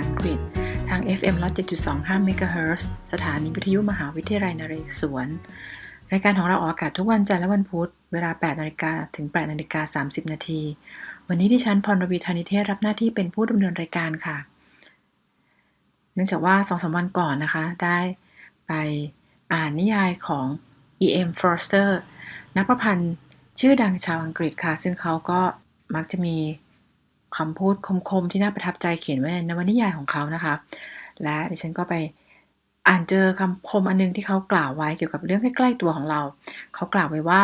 อังกฤษ ทาง FM 107.25 MHz สถานีวิทยุมหาวิทยาลัยนเรศวร รายการของเราออกอากาศทุกวันจันทร์และวันพุธ เวลา 8นาฬิกาถึง 8นาฬิกา30 นาที วันนี้ที่ฉันพรรวีธานิเทศรับหน้าที่เป็นผู้ดำเนินรายการค่ะ เนื่องจากว่าสองสามวันก่อนนะคะ ได้ไปอ่านนิยายของ E.M. Forster นักประพันธ์ชื่อดังชาวอังกฤษค่ะ ซึ่งเขาก็มักจะมี คำพูดคมๆ ที่น่าประทับใจเขียนไว้ในนวนิยายของเขานะคะ และดิฉันก็ไปอ่านเจอคำคมอันนึงที่เขากล่าวไว้เกี่ยวกับเรื่องใกล้ๆตัวของเรา เขากล่าวไว้ว่า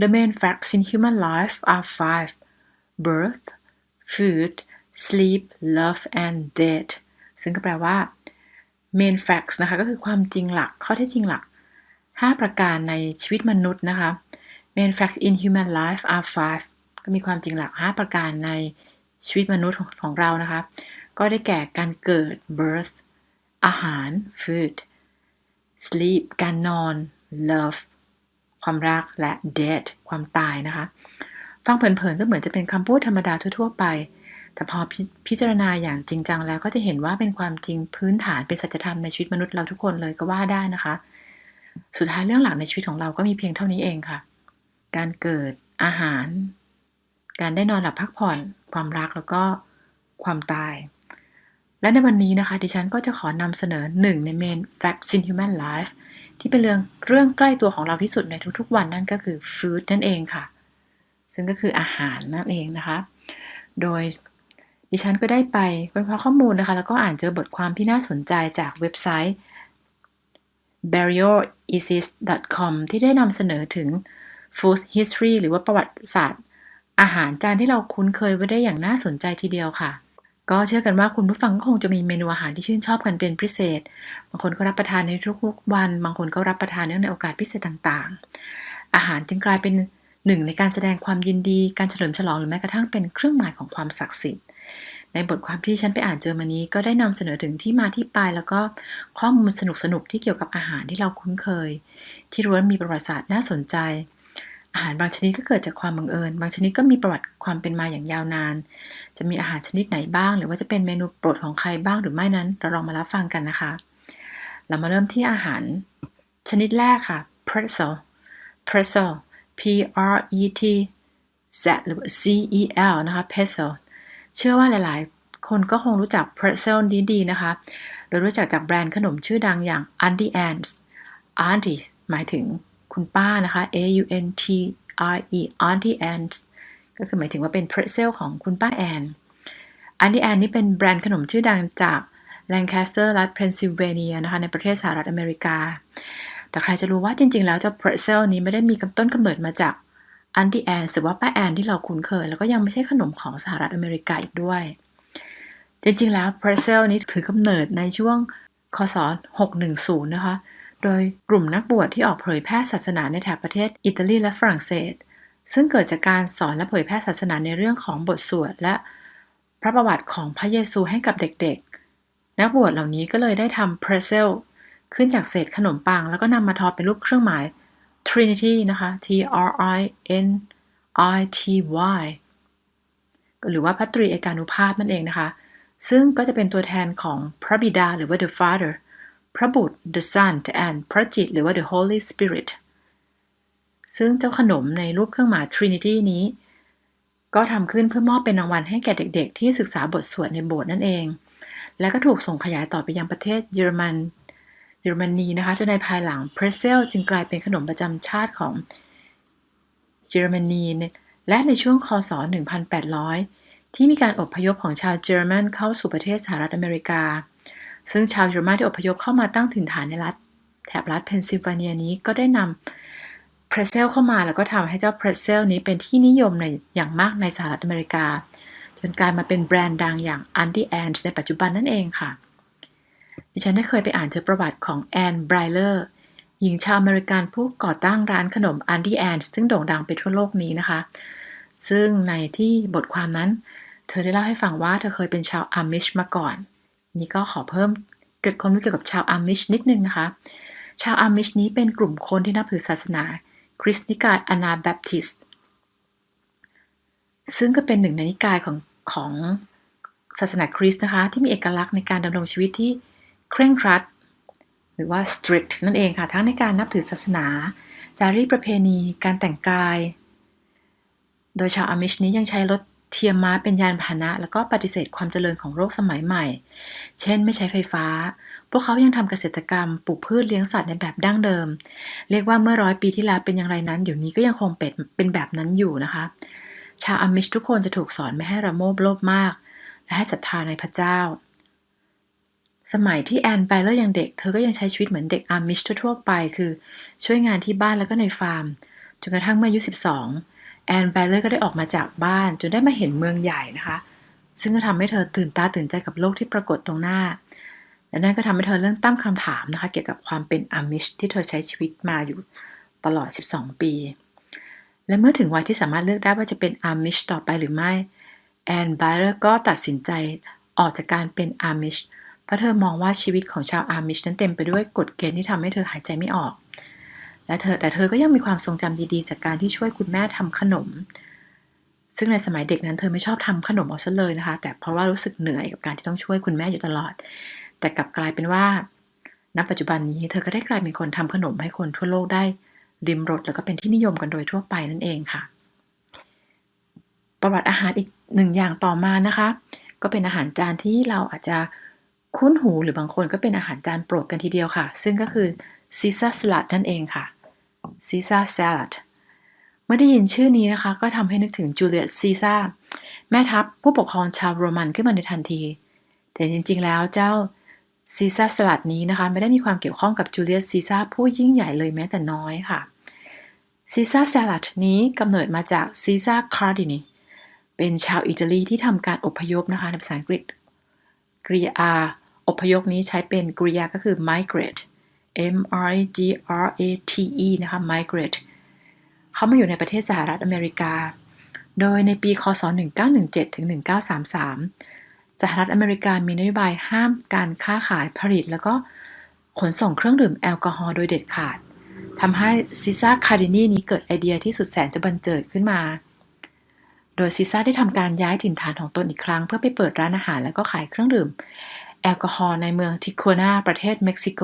the main facts in human life are five birth food sleep love and death ซึ่งก็แปลว่า main facts นะคะ ก็คือความจริงหลัก ข้อเท็จจริงหลัก 5 ประการในชีวิตมนุษย์นะคะ main facts in human life are five ก็มีความจริงหลัก 5 ประการใน ชีวิตมนุษย์ของเรานะคะ ก็ได้แก่การเกิด birth อาหาร food sleep การนอน love ความรักและ death ความตายนะคะ ฟังเผินๆก็เหมือนจะเป็นคำพูดธรรมดาทั่วๆไป แต่พอพพิจารณาอย่างจริงจังแล้วก็จะเห็นว่าเป็นความจริงพื้นฐานเป็นสัจธรรมในชีวิตมนุษย์เราทุกคนเลยก็ว่าได้นะคะ สุดท้ายเรื่องหลักในชีวิตของเราก็มีเพียงเท่านี้เองค่ะ การเกิดอาหาร การได้นอนหลับพักผ่อน ความรักแล้วก็ความตาย และในวันนี้นะคะ ดิฉันก็จะขอนำเสนอหนึ่งใน main facts in human life ที่เป็นเรื่องเรื่องใกล้ตัวของเราที่สุดในทุกๆวันนั่นก็คือ food นั่นเองค่ะ ซึ่งก็คืออาหารนั่นเองนะคะ โดยดิฉันก็ได้ไปค้นคว้าข้อมูลนะคะ แล้วก็อ่านเจอบทความที่น่าสนใจจากเว็บไซต์ barrierisist.com ที่ได้นำเสนอถึง food history หรือว่าประวัติศาสตร์ อาหารจานที่เราคุ้นเคยไว้ได้อย่างน่าสนใจทีเดียวค่ะ ก็เชื่อกันว่าคุณผู้ฟังก็คงจะมีเมนูอาหารที่ชื่นชอบกันเป็นพิเศษ บางคนก็รับประทานในทุกๆวัน บางคนก็รับประทานเนื่องในโอกาสพิเศษต่างๆ อาหารจึงกลายเป็นหนึ่งในการแสดงความยินดี การเฉลิมฉลองหรือแม้กระทั่งเป็นเครื่องหมายของความศักดิ์สิทธิ์ ในบทความที่ฉันไปอ่านเจอมานี้ก็ได้นำเสนอถึงที่มาที่ไปแล้วก็ข้อมูลสนุกๆที่เกี่ยวกับอาหารที่เราคุ้นเคย ที่รู้ว่ามีประวัติศาสตร์น่าสนใจ อาหารบางชนิดก็เกิดจากความบังเอิญ บางชนิดก็มีประวัติความเป็นมาอย่างยาวนาน จะมีอาหารชนิดไหนบ้าง หรือว่าจะเป็นเมนูโปรดของใครบ้างหรือไม่นั้น เราลองมารับฟังกันนะคะ เรามาเริ่มที่อาหารชนิดแรกค่ะ pretzel pretzel P R E T Z หรือ C E L นะคะ pretzel เชื่อว่าหลาย ๆ คนก็คงรู้จัก pretzel นี้ดีนะคะโดยรู้จักจากแบรนด์ขนมชื่อดังอย่าง Auntie Anne's Auntie หมายถึง คุณป้านะคะ A U N T R E Auntie Anne ก็คือหมายถึงว่าเป็น pretzel ของคุณป้าแอน Auntie Anne นี่เป็นแบรนด์ขนมชื่อดังจาก Lancaster รัฐเพนซิลเวเนียนะคะในประเทศสหรัฐอเมริกา แต่ใครจะรู้ว่าจริง ๆ แล้วเจ้า pretzel นี้ไม่ได้มีต้นกำเนิดมาจากอันตี้แอนหรือว่าป้าแอนที่เราคุ้นเคย แล้วก็ยังไม่ใช่ขนมของสหรัฐอเมริกาอีกด้วย จริง ๆ แล้ว pretzel นี้ถือกำเนิดในช่วงคศ 610 นะคะ โดยกลุ่มนักบวชที่ออกเผยแพร่ศาสนาในแถบประเทศอิตาลีและฝรั่งเศส ซึ่งเกิดจากการสอนและเผยแพร่ศาสนาในเรื่องของบทสวดและพระประวัติของพระเยซูให้กับเด็กๆ นักบวชเหล่านี้ก็เลยได้ทำ pretzel ขึ้นจากเศษขนมปัง แล้วก็นำมาทอเป็นรูปเครื่องหมาย Trinity นะคะ T R I N I T Y หรือว่าพระตรีเอกานุภาพนั่นเองนะคะ ซึ่งก็จะเป็นตัวแทนของพระบิดาหรือว่า the Father พระบุตร the Son and พระจิต หรือว่า the Holy Spirit ซึ่งเจ้าขนมในรูปเครื่องหมาย Trinity นี้ ก็ทำขึ้นเพื่อมอบเป็นรางวัลให้แก่เด็กๆ ที่ศึกษาบทสวดในโบสถ์นั่นเอง และก็ถูกส่งขยายต่อไปยังประเทศเยอรมันเยอรมนีนะคะจนในภายหลังเพรสเซลจึงกลายเป็นขนมประจำชาติของเยอรมนีและในช่วงคศ 1800 ที่มีการอพยพของชาวเยอรมันเข้าสู่ประเทศสหรัฐอเมริกา ซึ่งชาวเยอรมันที่อพยพเข้ามาตั้งถิ่นฐานในรัฐแถบรัฐเพนซิลเวเนียนี้ก็ได้นำเพรสเซลเข้ามาแล้วก็ทำให้เจ้าเพรสเซลนี้เป็นที่นิยมในอย่างมากในสหรัฐอเมริกา จนกลายมาเป็นแบรนด์ดังอย่าง Auntie Anne's ในปัจจุบันนั่นเองค่ะ ดิฉันได้เคยไปอ่านเจอประวัติของแอนไบรเลอร์หญิงชาวอเมริกันผู้ก่อตั้งร้านขนมอันดี้แอนซึ่งโด่งดังไปทั่วโลกนี้นะคะ ซึ่งในที่บทความนั้น เธอได้เล่าให้ฟังว่าเธอเคยเป็นชาวอามิชมาก่อน นี่ก็ขอเพิ่มเกิดความรู้เกี่ยวกับชาวอามิชนิดนึงนะคะ ชาวอามิชนี้เป็นกลุ่มคนที่นับถือศาสนา คริสต์นิกายอนาแบปทิสต์ซึ่งก็เป็นหนึ่งในนิกายของของศาสนาคริสต์นะคะ ที่มีเอกลักษณ์ในการดำรงชีวิตที่เคร่งครัด หรือว่า strict นั่นเองค่ะ ทั้งในการนับถือศาสนา จารีตประเพณี การแต่งกาย โดยชาวอามิชนี้ยังใช้รถ เทียมม้าเป็นยานพาหนะ แล้วก็ปฏิเสธความเจริญของโลกสมัยใหม่ เช่น ไม่ใช้ไฟฟ้า พวกเขายังทำเกษตรกรรม ปลูกพืชเลี้ยงสัตว์ในแบบดั้งเดิม เรียกว่าเมื่อร้อยปีที่แล้วเป็นอย่างไรนั้น เดี๋ยวนี้ก็ยังคงเป็นเป็นแบบนั้นอยู่นะคะ ชาวอามิชทุกคนจะถูกสอนไม่ให้ระโมบโลภมาก และให้ศรัทธาในพระเจ้า สมัยที่แอนไปแล้วยังเด็ก เธอก็ยังใช้ชีวิตเหมือนเด็กอามิชทั่วๆไป คือ ช่วยงานที่บ้านแล้วก็ในฟาร์ม จนกระทั่งเมื่ออายุ12 แอนไบเลอร์ก็ได้ออกมาจากบ้านจนได้มาเห็นเมืองใหญ่นะคะ ซึ่งก็ทำให้เธอตื่นตาตื่นใจกับโลกที่ปรากฏตรงหน้า และนั่นก็ทำให้เธอเริ่มตั้งคำถามนะคะ เกี่ยวกับความเป็นอามิชที่เธอใช้ชีวิตมาอยู่ตลอด 12 ปี และเมื่อถึงวัยที่สามารถเลือกได้ว่าจะเป็นอามิชต่อไปหรือไม่แอนไบเลอร์ก็ตัดสินใจออกจากการเป็นอามิชเพราะเธอมองว่าชีวิตของชาวอามิชนั้นเต็มไปด้วยกฎเกณฑ์ที่ทำให้เธอหายใจไม่ออก และเธอแต่เธอก็ยังมีความทรงจำดีๆ จากการที่ช่วยคุณแม่ทำขนม ซึ่งในสมัยเด็กนั้นเธอไม่ชอบทำขนมเอาซะเลยนะคะ แต่เพราะว่ารู้สึกเหนื่อยกับการที่ต้องช่วยคุณแม่อยู่ตลอด แต่กลับกลายเป็นว่า ณ ปัจจุบันนี้เธอก็ได้กลายเป็นคนทำขนมให้คนทั่วโลกได้ริมรสแล้วก็เป็นที่นิยมกันโดยทั่วไปนั่นเองค่ะ ประวัติอาหารอีกหนึ่งอย่างต่อมานะคะ ก็เป็นอาหารจานที่เราอาจจะคุ้นหูหรือบางคนก็เป็นอาหารจานโปรดกันทีเดียวค่ะ ซึ่งก็คือซีซ่าสลัดนั่นเองค่ะ ซีซ่าสลัดเมื่อได้ยินชื่อนี้นะคะ ก็ทำให้นึกถึงจูเลียสซีซ่าแม่ทัพผู้ปกครองชาวโรมันขึ้นมาในทันที แต่จริงๆแล้วเจ้าซีซ่าสลัดนี้นะคะ ไม่ได้มีความเกี่ยวข้องกับจูเลียสซีซ่าผู้ยิ่งใหญ่เลยแม้แต่น้อยค่ะซีซ่าสลัดนี้กำเนิดมาจากซีซ่าคาร์ดินีเป็นชาวอิตาลีที่ทำการอพยพนะคะในภาษาอังกฤษกริยาอพยพนี้ใช้เป็นกริยาก็คือ migrate M I G R A T E นะคะ migrate เขามาอยู่ในประเทศสหรัฐอเมริกา โดยในปี คศ 1917 ถึง 1933 สหรัฐอเมริกามีนโยบายห้ามการค้าขายผลิต แล้วก็ขนส่งเครื่องดื่มแอลกอฮอล์โดยเด็ดขาดทำให้ซิซ่าคาร์ดินีนี้เกิดไอเดียที่สุดแสนจะบันเจิดขึ้นมา โดยซิซ่าได้ทำการย้ายถิ่นฐานของตนอีกครั้ง เพื่อไปเปิดร้านอาหารแล้วก็ขายเครื่องดื่ม แอลกอฮอล์ในเมืองทิโคนาประเทศเม็กซิโก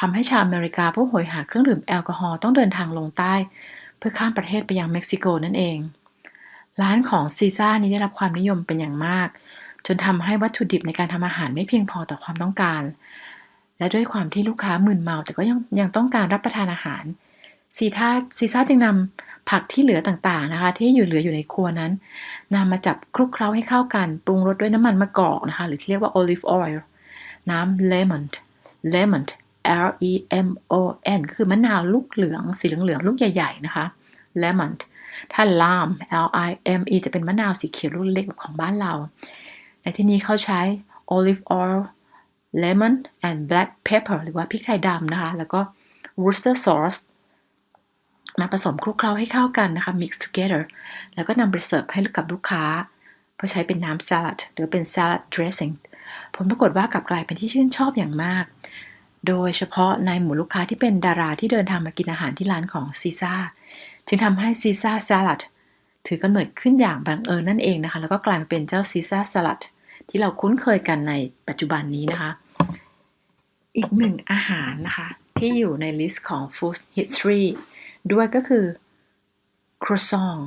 ทำให้ชาวอเมริกาผู้โหยหาเครื่องดื่มแอลกอฮอล์ต้องเดินทางลงใต้ เพื่อข้ามประเทศไปยังเม็กซิโกนั่นเอง ร้านของซีซ่านี้ได้รับความนิยมเป็นอย่างมาก จนทำให้วัตถุดิบในการทำอาหารไม่เพียงพอต่อความต้องการ และด้วยความที่ลูกค้ามึนเมาแต่ก็ยังยังต้องการรับประทานอาหารซีท่าซีซ่าจึงนำผักที่เหลือต่างๆนะคะ ที่อยู่เหลืออยู่ในครัวนั้นนำมาจับคลุกเคล้าให้เข้ากันปรุงรสด้วยน้ำมันมะกอกนะคะ หรือที่เรียกว่า olive oil น้ำ lemon lemon L E M O N คือมะนาวลูกเหลืองสีเหลืองๆลูกใหญ่ ๆ นะคะ lemon ถ้า lime L I M E จะเป็นมะนาวสีเขียวลูกเล็กแบบของบ้านเรา ในที่นี้เขาใช้ olive oil lemon and black pepper หรือว่าพริกไทยดำนะคะ แล้วก็ Worcester sauce มาผสมคลุกเคล้าให้เข้ากันนะคะ mix together แล้วก็นำไปเสิร์ฟให้กับลูกค้าเพื่อใช้เป็นน้ำสลัดหรือเป็น salad dressing ผลปรากฏว่ากลับกลายเป็นที่ชื่นชอบอย่างมาก โดยเฉพาะในหมู่ลูกค้าที่เป็นดาราที่เดินทางมากินอาหารที่ร้านของซีซ่าจึงทำให้ซีซ่าสลัดถือกำเนิดขึ้นอย่างบังเอิญนั่นเองนะคะ แล้วก็กลายมาเป็นเจ้าซีซ่าสลัดที่เราคุ้นเคยกันในปัจจุบันนี้นะคะ อีกหนึ่งอาหารนะคะ ที่อยู่ในลิสต์ของ Food History ด้วยก็คือ croissant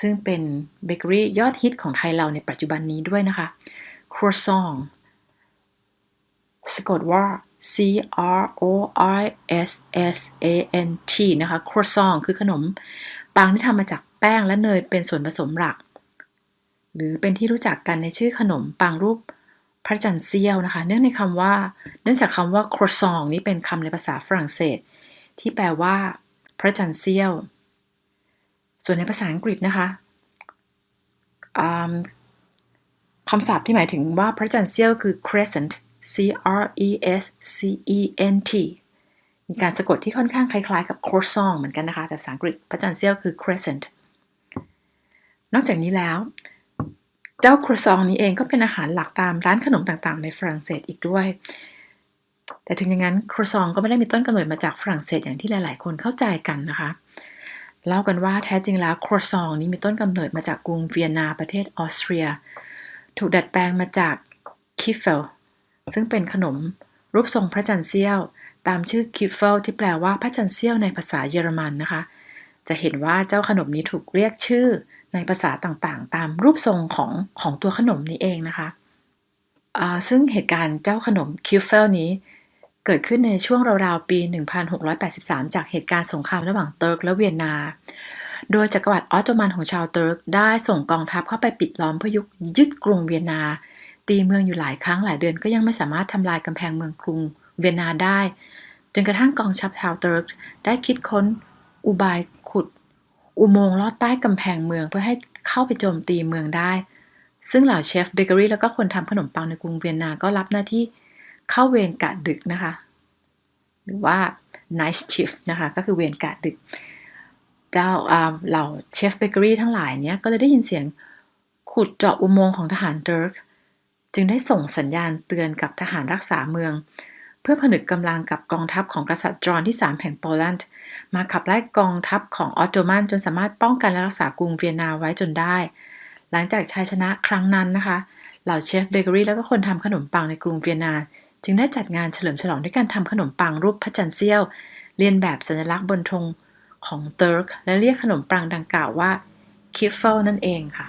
ซึ่งเป็นเบเกอรี่ยอดฮิตของไทยเราในปัจจุบันนี้ด้วยนะคะ croissant สะกดว่า C R O I S S A N T นะคะ croissant คือขนมปังที่ทำมาจากแป้งและเนยเป็นส่วนผสมหลัก หรือเป็นที่รู้จักกันในชื่อขนมปังรูปพระจันทร์เสี้ยวนะคะ เนื่องในคำว่า เนื่องจากคำว่า croissant นี้เป็นคำในภาษาฝรั่งเศส ที่แปลว่า พระจันทร์เสี้ยว ส่วนในภาษาอังกฤษนะคะคำศัพท์ที่หมายถึงว่าพระจันทร์เสี้ยวคือ crescent C R E S C E N T มีการสะกดที่ค่อนข้างคล้ายๆกับ croissant เหมือนกันนะคะ แต่ภาษาอังกฤษพระจันทร์เสี้ยวคือ crescent นอกจากนี้แล้ว เจ้าครัวซองนี้เองก็เป็นอาหารหลักตามร้านขนมต่างๆ ในฝรั่งเศสอีกด้วย แต่ถึงอย่างนั้นครัวซองก็ไม่ได้มีต้นกำเนิดมาจากฝรั่งเศสอย่างที่หลายๆ คนเข้าใจกันนะคะ เล่ากันว่าแท้จริงแล้วครัวซองนี้มีต้นกำเนิดมาจากกรุงเวียนนาประเทศออสเตรีย ถูกดัดแปลงมาจากคิฟเฟล ซึ่งเป็นขนมรูปทรงพระจันทร์เสี้ยว ตามชื่อคิฟเฟลที่แปลว่าพระจันทร์เสี้ยวในภาษาเยอรมันนะคะ จะเห็นว่าเจ้าขนมนี้ถูกเรียกชื่อในภาษาต่างๆ ตามรูปทรงของของตัวขนมนี้เองนะคะซึ่งเหตุการณ์เจ้าขนมคิฟเฟลนี้ เกิดขึ้นในช่วงราวๆปี 1683 จากเหตุการณ์สงครามระหว่างเติร์กและเวียนนา โดยจักรวรรดิออตโตมันของชาวเติร์กได้ส่งกองทัพเข้าไปปิดล้อมเพื่อยึดกรุงเวียนนา ตีเมืองอยู่หลายครั้งหลายเดือนก็ยังไม่สามารถทำลายกำแพงเมืองกรุงเวียนนาได้ จนกระทั่งกองทัพชาวเติร์กได้คิดค้นอุบายขุด อุโมงค์ลอดใต้กำแพงเมืองเพื่อให้เข้าไปโจมตีเมืองได้ ซึ่งเหล่าเชฟเบเกอรี่แล้วก็คนทำขนมปังในกรุงเวียนนาก็รับหน้าที่เข้าเวรกะดึกนะคะ หรือว่า night shift นะคะก็คือเวรกะดึกเจ้าเหล่าเชฟเบเกอรี่ทั้งหลายเนี้ยก็เลยได้ยินเสียงขุดเจาะอุโมงค์ของทหารเติร์ก จึงได้ส่งสัญญาณเตือนกับทหารรักษาเมือง เพื่อผนึกกำลังกับกองทัพของกษัตริย์จอห์นที่ 3 แห่งโปแลนด์ มาขับไล่กองทัพของออตโตมันจนสามารถป้องกันและรักษากรุงเวียนนาไว้จนได้ หลังจากชัยชนะครั้งนั้นนะคะ เหล่าเชฟเบเกอรี่แล้วก็คนทำขนมปังในกรุงเวียนนา จึงได้จัดงานเฉลิมฉลองด้วยการทำขนมปังรูปพระจันทร์เสี้ยว เรียนแบบสัญลักษณ์บนธงของเติร์กและเรียกขนมปังดังกล่าวว่าคิฟเฟลนั่นเองค่ะ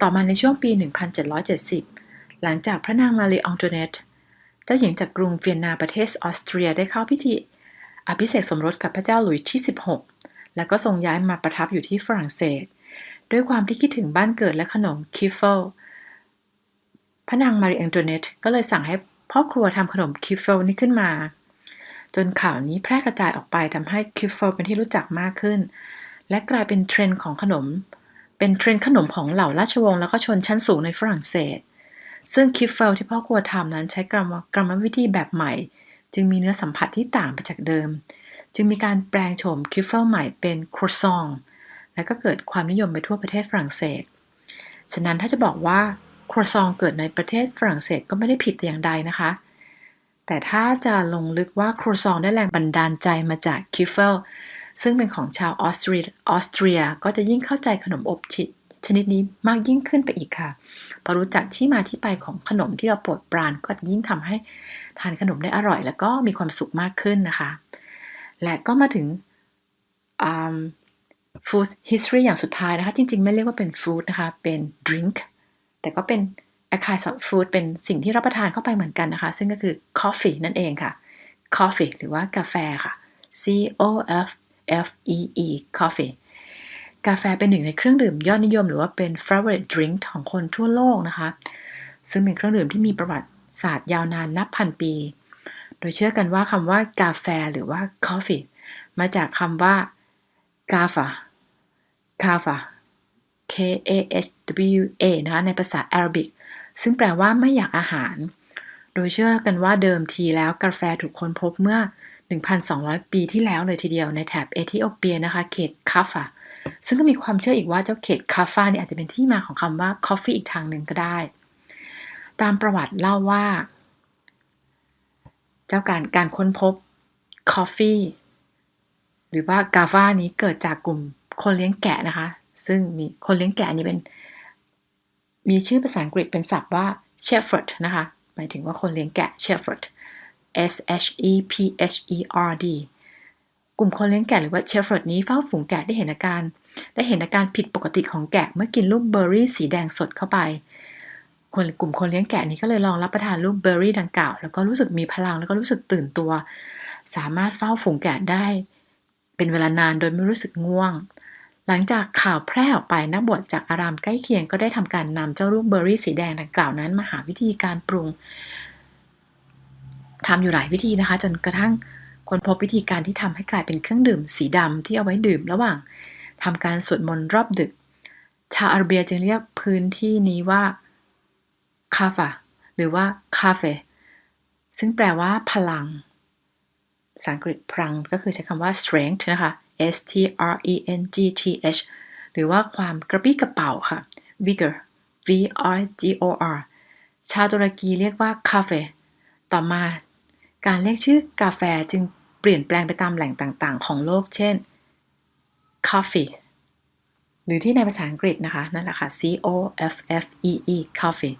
ต่อมาในช่วงปี 1770 หลังจากพระนางมารีองโตเนตเจ้าหญิงจากกรุงเวียนนาประเทศออสเตรียได้เข้าพิธี อภิเษกสมรสกับพระเจ้าหลุยส์ที่ 16 แล้วก็ทรงย้ายมาประทับอยู่ที่ฝรั่งเศส ด้วยความที่คิดถึงบ้านเกิดและขนมคิฟเฟลพระนางมารีแองโตเนตก็เลยสั่งให้พ่อครัวทำขนมคิฟเฟลนี้ขึ้นมา จนข่าวนี้แพร่กระจายออกไปทำให้คิฟเฟลเป็นที่รู้จักมากขึ้น และกลายเป็นเทรนด์ของขนม เป็นเทรนด์ขนมของเหล่าราชวงศ์แล้วก็ชนชั้นสูงในฝรั่งเศส ซึ่งคิฟเฟลที่พ่อครัวทำนั้นใช้กรรมกรรมวิธีแบบใหม่ จึงมีเนื้อสัมผัสที่ต่างไปจากเดิม จึงมีการแปลงโฉมคิฟเฟิลใหม่เป็นครัวซองและก็เกิดความนิยมไปทั่วประเทศฝรั่งเศส ฉะนั้นถ้าจะบอกว่าครัวซองเกิดในประเทศฝรั่งเศสก็ไม่ได้ผิดแต่อย่างใดนะคะ แต่ถ้าจะลงลึกว่าครัวซองได้แรงบันดาลใจมาจากคิฟเฟิลซึ่งเป็นของชาวออสเตรียออสเตรียก็จะยิ่งเข้าใจขนมอบชิ ชนิดนี้มากยิ่งขึ้นไปอีกค่ะ พอรู้จักที่มาที่ไปของขนมที่เราโปรดปรานก็จะยิ่งทำให้ทานขนมได้อร่อย แล้วก็มีความสุขมากขึ้นนะคะ และก็มาถึง food history อย่างสุดท้ายนะคะ จริงๆ ไม่เรียกว่าเป็น food นะคะ เป็น drink แต่ก็เป็น a kind of food เป็นสิ่งที่รับประทานเข้าไปเหมือนกันนะคะ ซึ่งก็คือ coffee นั่นเองค่ะ coffee หรือว่ากาแฟค่ะ C O F F E E coffee กาแฟเป็นหนึ่งในเครื่องดื่มยอดนิยม หรือว่าเป็น favorite drink ของคนทั่วโลกนะคะ ซึ่งเป็นเครื่องดื่มที่มีประวัติศาสตร์ยาวนานนับพันปี โดยเชื่อกันว่าคำว่ากาแฟหรือว่า coffee มาจากคำว่า kava kava K A H W A นะคะในภาษาอาหรับิก ซึ่งแปลว่าไม่อยากอาหาร โดยเชื่อกันว่าเดิมทีแล้วกาแฟถูกค้นพบเมื่อ 1,200 ปีที่แล้วเลยทีเดียวในแถบเอธิโอเปียนะคะ เขตคาฟา ซึ่งก็มีความเชื่ออีกว่าเจ้าเขตคาฟาเนี่ยอาจจะเป็นที่มาของคำว่า coffee อีกทางหนึ่งก็ได้ ตามประวัติเล่าว่า เจ้าการการค้นพบ coffee หรือว่ากาฟานี้เกิดจากกลุ่มคนเลี้ยงแกะนะคะ ซึ่งมีคนเลี้ยงแกะนี้เป็น มีชื่อภาษาอังกฤษเป็นศัพท์ว่า shepherd นะคะ หมายถึงว่าคนเลี้ยงแกะ shepherd S H E P H E R D กลุ่มคนเลี้ยงแกะหรือว่าเชฟเฟิร์ดนี้เฝ้าฝูงแกะได้เห็นอาการ ได้เห็นอาการผิดปกติของแกะเมื่อกินลูกเบอร์รี่สีแดงสดเข้าไป คนกลุ่มคนเลี้ยงแกะนี้ก็เลยลองรับประทานลูกเบอร์รี่ดังกล่าว แล้วก็รู้สึกมีพลังแล้วก็รู้สึกตื่นตัว สามารถเฝ้าฝูงแกะได้ เป็นเวลานานโดยไม่รู้สึกง่วง หลังจากข่าวแพร่ออกไปนักบวชจากอารามใกล้เคียงก็ได้ทำการนำเจ้าลูกเบอร์รี่สีแดงดังกล่าวนั้นมาหาวิธีการปรุงทำอยู่หลายวิธีนะคะ จนกระทั่ง ค้นพบวิธีการที่ทำให้กลายเป็นเครื่องดื่มสีดำที่เอาไว้ดื่มระหว่างทำการสวดมนต์รอบดึก ชาวอาระเบียจึงเรียกพื้นที่นี้ว่าคาฟาหรือว่าคาเฟซึ่งแปลว่าพลังภาษาอังกฤษพลังก็คือใช้คำว่า strength นะคะ S T R E N G T H หรือว่าความกระปี้กระเป๋าค่ะ vigor V R G O R ชาวตุรกีเรียกว่าคาเฟ ต่อมา การเรียกชื่อกาแฟจึง เปลี่ยนแปลงไปตามแหล่งต่างๆ ของโลก เช่น coffee หรือที่ในภาษาอังกฤษนะคะ นั่นแหละค่ะ C O F F E E coffee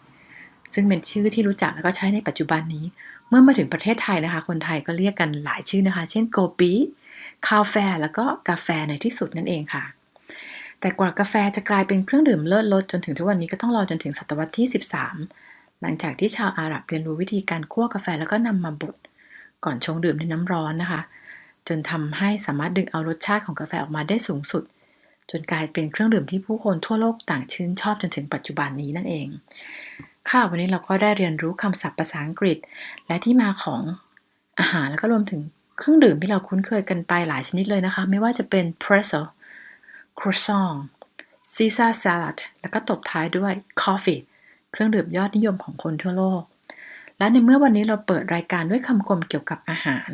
ซึ่งเป็นชื่อที่รู้จักแล้วก็ใช้ในปัจจุบันนี้ เมื่อมาถึงประเทศไทยนะคะ คนไทยก็เรียกกันหลายชื่อนะคะ เช่นโกปีคาแฟแล้วก็กาแฟในที่สุดนั่นเองค่ะ แต่กว่ากาแฟจะกลายเป็นเครื่องดื่มเลิศรสจนถึงทุกวันนี้ก็ต้องรอจนถึงศตวรรษที่ 13 หลังจากที่ชาวอาหรับเรียนรู้วิธีการคั่วกาแฟแล้วก็นำมาบด ก่อนชงดื่มในน้ำร้อนนะคะ จนทำให้สามารถดึงเอารสชาติของกาแฟออกมาได้สูงสุด จนกลายเป็นเครื่องดื่มที่ผู้คนทั่วโลกต่างชื่นชอบจนถึงปัจจุบันนี้นั่นเอง ค่ะวันนี้เราก็ได้เรียนรู้คำศัพท์ภาษาอังกฤษ และที่มาของอาหารแล้วก็รวมถึงเครื่องดื่มที่เราคุ้นเคยกันไปหลายชนิดเลยนะคะ ไม่ว่าจะเป็น pretzel croissant Caesar salad แล้วก็ตบท้ายด้วย coffee เครื่องดื่มยอดนิยมของคนทั่วโลก และในเมื่อวันนี้เราเปิดรายการด้วยคำคมเกี่ยวกับอาหาร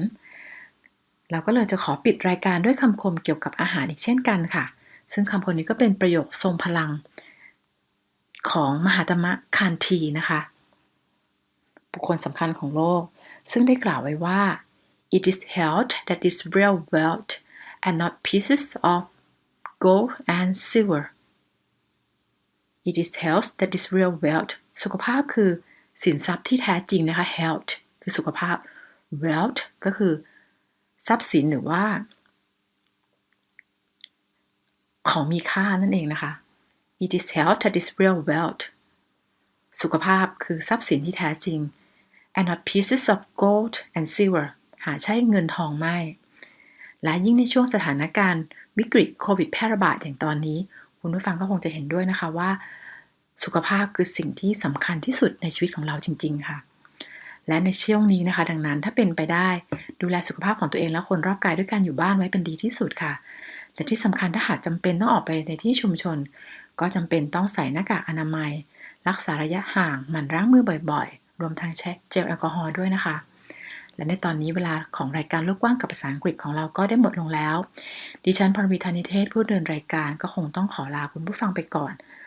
เราก็เลยจะขอปิดรายการด้วยคำคมเกี่ยวกับอาหารอีกเช่นกันค่ะ ซึ่งคำคมนี้ก็เป็นประโยคทรงพลัง ของมหาตมะคานทีนะคะ บุคคลสำคัญของโลก ซึ่งได้กล่าวไว้ว่า it is health that is real wealth and not pieces of gold and silver it is health that is real wealth สุขภาพคือ สินทรัพย์ที่แท้จริงนะคะ health คือสุขภาพ wealth ก็คือทรัพย์สินหรือว่า ของมีค่านั่นเองนะคะ it is health that is real wealth สุขภาพคือทรัพย์สินที่แท้จริง and not pieces of gold and silver หาใช่เงินทองไม่ และยิ่งในช่วงสถานการณ์วิกฤตโควิดแพร่ระบาดอย่างตอนนี้ คุณผู้ฟังก็คงจะเห็นด้วยนะคะว่า สุขภาพคือสิ่งที่สำคัญที่สุดในชีวิตของเราจริง ๆ ค่ะ และในช่วงนี้นะคะ ดังนั้นถ้าเป็นไปได้ดูแลสุขภาพของตัวเองและคนรอบกายด้วยการอยู่บ้านไว้เป็นดีที่สุดค่ะ และที่สำคัญถ้าหากจำเป็นต้องออกไปในที่ชุมชน ก็จำเป็นต้องใส่หน้ากากอนามัย รักษาระยะห่างหมั่นล้างมือบ่อย ๆ รวมทั้งเช็คเจลแอลกอฮอล์ด้วยนะคะและในตอนนี้เวลาของรายการโลกกว้างกับภาษาอังกฤษของเราก็ได้หมดลงแล้ว ดิฉันพรวีธานิเทศผู้เดินรายการก็คงต้องขอลาคุณผู้ฟังไปก่อน